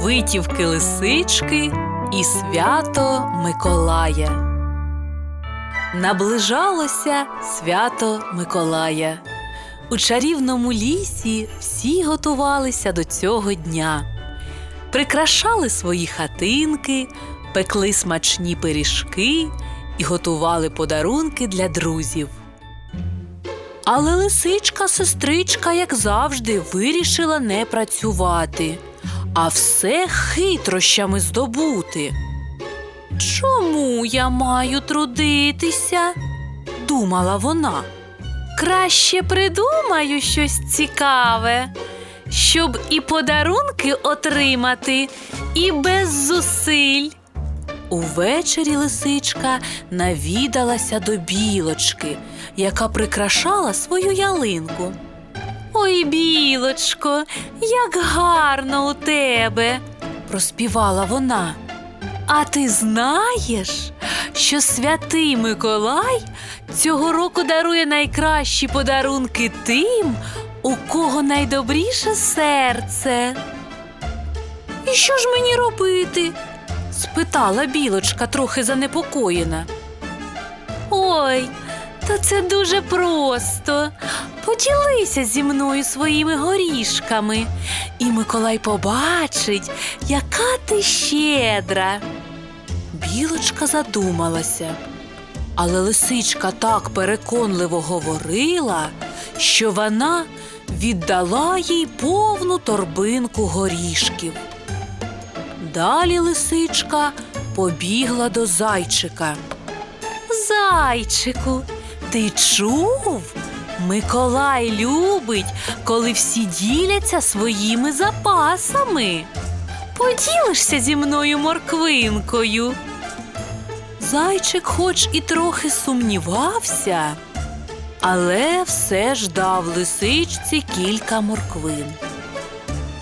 витівки лисички і свято Миколая. Наближалося свято Миколая. У чарівному лісі всі готувалися до цього дня. Прикрашали свої хатинки, пекли смачні пиріжки і готували подарунки для друзів. Але лисичка сестричка, як завжди, вирішила не працювати, а все хитрощами здобути. Чому я маю трудитися? думала вона. Краще придумаю щось цікаве, щоб і подарунки отримати, і без зусиль. Увечері лисичка навідалася до білочки, яка прикрашала свою ялинку. Ой, білочко, як гарно у тебе, проспівала вона. А ти знаєш, що святий Миколай цього року дарує найкращі подарунки тим, у кого найдобріше серце. І що ж мені робити? спитала білочка, трохи занепокоєна. Ой, та це дуже просто. Поділися зі мною своїми горішками, і Миколай побачить, яка ти щедра. Білочка задумалася, але лисичка так переконливо говорила, що вона віддала їй повну торбинку горішків. Далі лисичка побігла до зайчика. Зайчику, ти чув? Миколай любить, коли всі діляться своїми запасами. Поділишся зі мною морквинкою. Зайчик, хоч і трохи сумнівався, але все ж дав лисичці кілька морквин.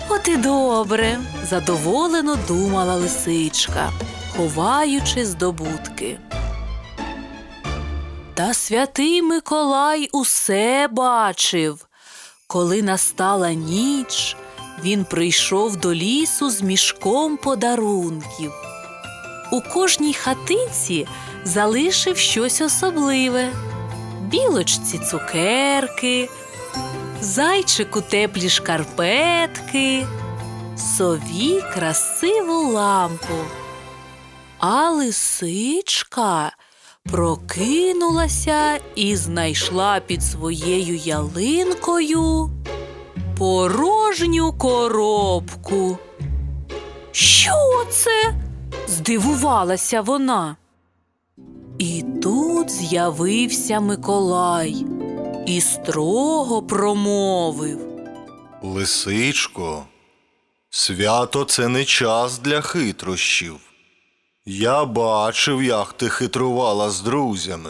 От і добре, задоволено думала лисичка, ховаючи здобутки. Та святий Миколай усе бачив. Коли настала ніч, він прийшов до лісу з мішком подарунків. У кожній хатинці залишив щось особливе: білочці цукерки, зайчику теплі шкарпетки, сові красиву лампу. А лисичка прокинулася і знайшла під своєю ялинкою порожню коробку. Що це? здивувалася вона. І тут з'явився Миколай і строго промовив. Лисичко, свято це не час для хитрощів. Я бачив, як ти хитрувала з друзями.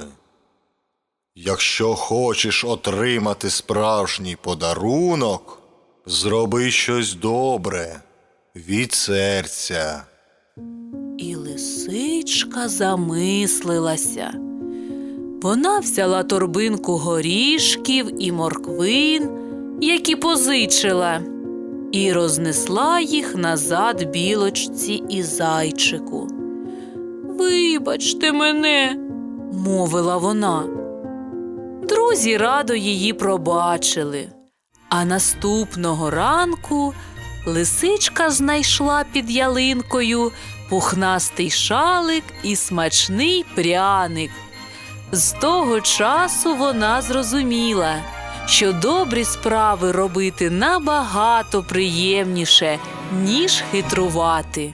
Якщо хочеш отримати справжній подарунок, зроби щось добре від серця. І лисичка замислилася. Вона взяла торбинку горішків і морквин, які позичила, і рознесла їх назад білочці і зайчику. Вибачте мене, мовила вона. Друзі радо її пробачили. А наступного ранку лисичка знайшла під ялинкою пухнастий шалик і смачний пряник. З того часу вона зрозуміла, що добрі справи робити набагато приємніше, ніж хитрувати.